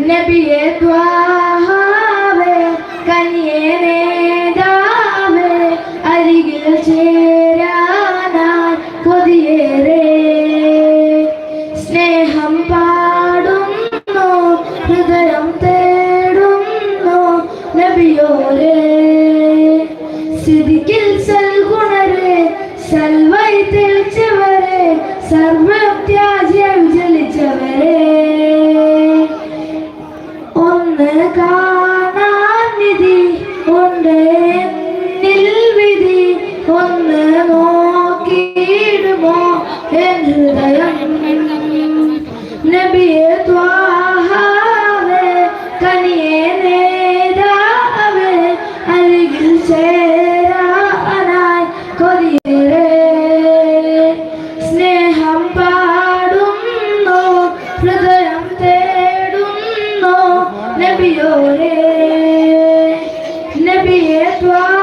നബിയെ ത്വാഹാവേ കനിയേ നേതാവേ അരികിൽ ചേരാനായി കൊതിയേറെ. സ്നേഹം പാടുന്നു ഹൃദയം തേടുന്നു നബിയോരേ. സിദിക്കിൽ സൽഗുണരെ സൽവൈ തെളിച്ചവരെ സർവത്യാജ്യ ഹൃദയം നബിയെ ത്വാഹാവേ കനിയെ നേതാവേ അരികിൽ ചേരാനായി കൊതിയേറെ സ്നേഹം പാടുന്നു ഹൃദയം തേടുന്നു നബിയോരേ നബിയെ ത്വാഹാവേ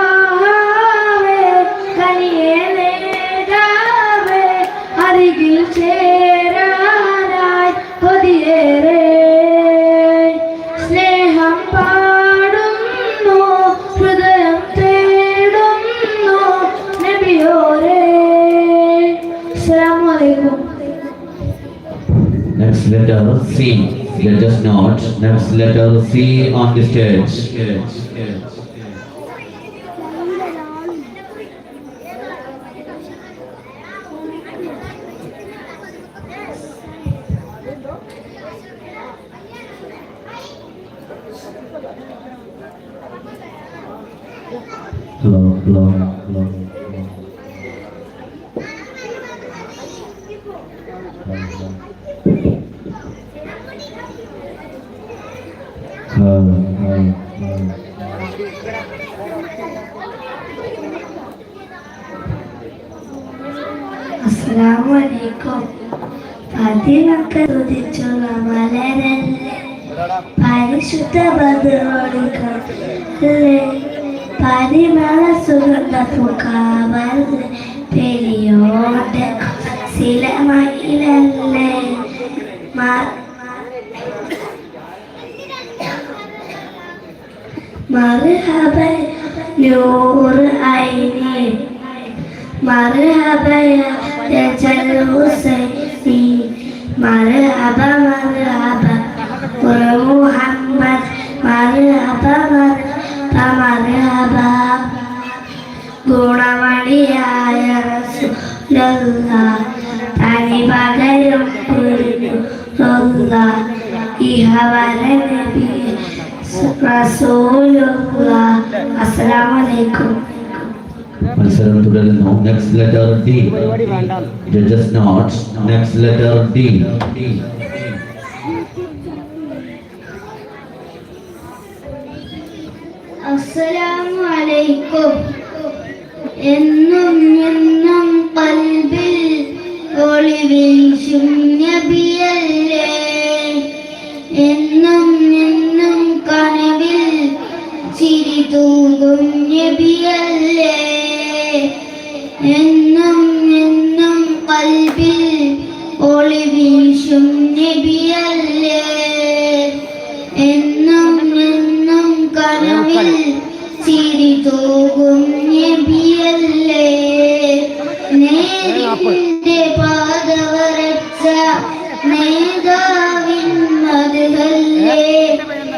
letter C. Let us note. Next letter C on the stage. Hello, hello, hello. അലൈക്കും പതിനൊക്കെ തുതിച്ചുള്ള മലരല്ലേ? പരിശുദ്ധ ബദറോടുക്കല്ലേ പരിമള സുഗന്ധ പൂക്കാവല്ലേ പെരിയോട്ടെ. സിലമയിലല്ലേ മർഹബ നൂർ ഐനി مرحبا يا رجل الحسيني مرحبا مرحبا ومحمد مرحبا مرحبا مرحبا ഗുണമണിയായ റസൂലുള്ള തനി പകരും പുരുള്ള ഇഹവര നബി റസൂലുള്ള അസ്സലാമു അലൈക്കും മത്സരം തുടരുന്നു. Next letter D judges note next letter D അസ്സലാമു അലൈക്കും എന്നും എന്നും കൽബിൽ ഒളിവിൽ നബിയല്ലേ തൂകും നബിയല്ലേ എന്നും എന്നും കൽബിൽ ഒളിവീശും നബിയല്ലേ? എന്നും എന്നും കനവിൽ ചിരി തൂകും നബിയല്ലേ? നേരിന്റെ പാത വരച്ച നേതാവിൻ മതല്ലേ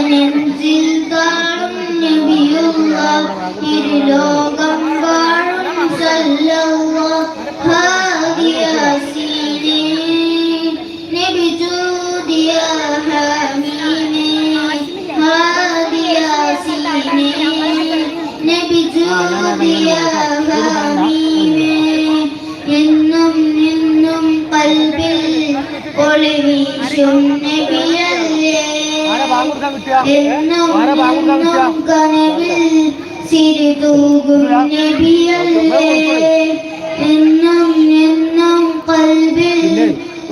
ഇടനെഞ്ചിൽ താഴും നബിയുള്ള ഇരുലോകം വാഴും സല്ലല്ലാഹ് ഹാദിയ നബി ജൂദിയ ഹമീനേ. നബി ജൂദിയ ഹമീനേ. എന്നും കൽബിൽ ഒളി വീശും നബിയല്ലേ എന്നും കനവിൽ ചിരി തൂകും നബിയല്ലേ? എന്നും എന്നും കൽബിൽ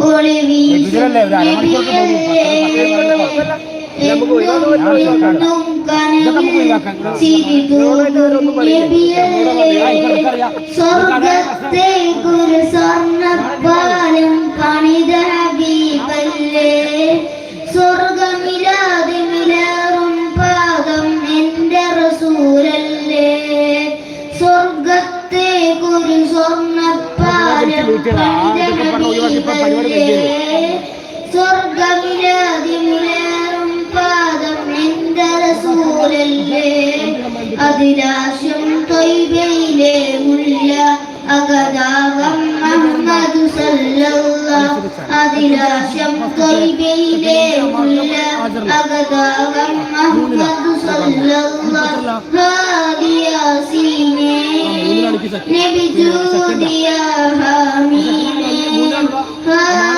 ഒളി വീശും നബിയല്ലേ? സ്വർഗത്തെ അതിരാശം തൊയ്ബയിലെ മുല്ല അഗതാകം അഹമ്മദ് സല്ലല്ല. അതിരാശം തൊയ്ബയിലെ മുല്ല അഗതാകം അഹമ്മദ് സല്ലല്ല. ഹാദിയ സീനേ നബി ജൂദിയ ഹമീനേ. ഹാദിയ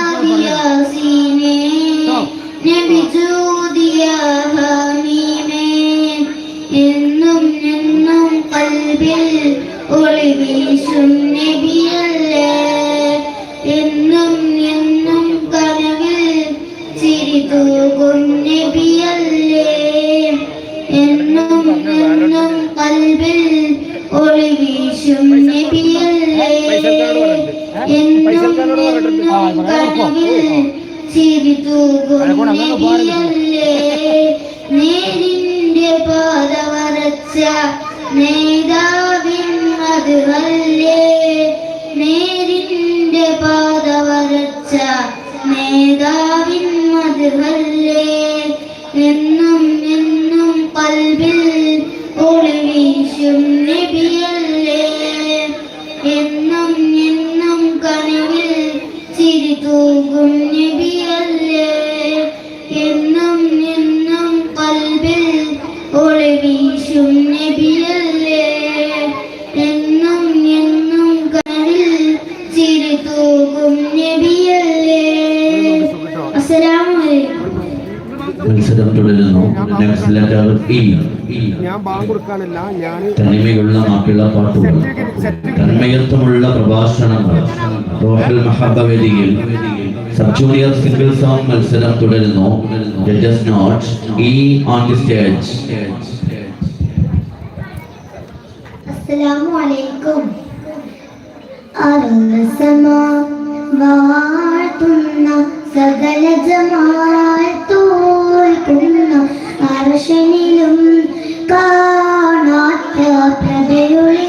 നേരിന്റെ നേരിന്റെ എന്നും എന്നും കൽബിൽ മത്സരം തുടരുന്നു നെക്സ്റ്റ് ലെറ്റർ ഇ ഞാൻ ഞാൻ തനിമയുള്ള മാപ്പിള പാട്ടുകൾ. തന്മയത്വമുള്ള പ്രഭാഷണങ്ങൾ. റോഹൽ സബ് ജൂനിയർ സിംഗിൾ സോങ് മത്സരം തുടരുന്നു. Judges note E on the stage അസ്സലാമു അലൈക്കും വാഴ്ത്തുന്ന സകല ജമാൽ തോൽക്കുന്ന. അർശനിലും കാണാത്ത പ്രഭയൊളിനൂറ്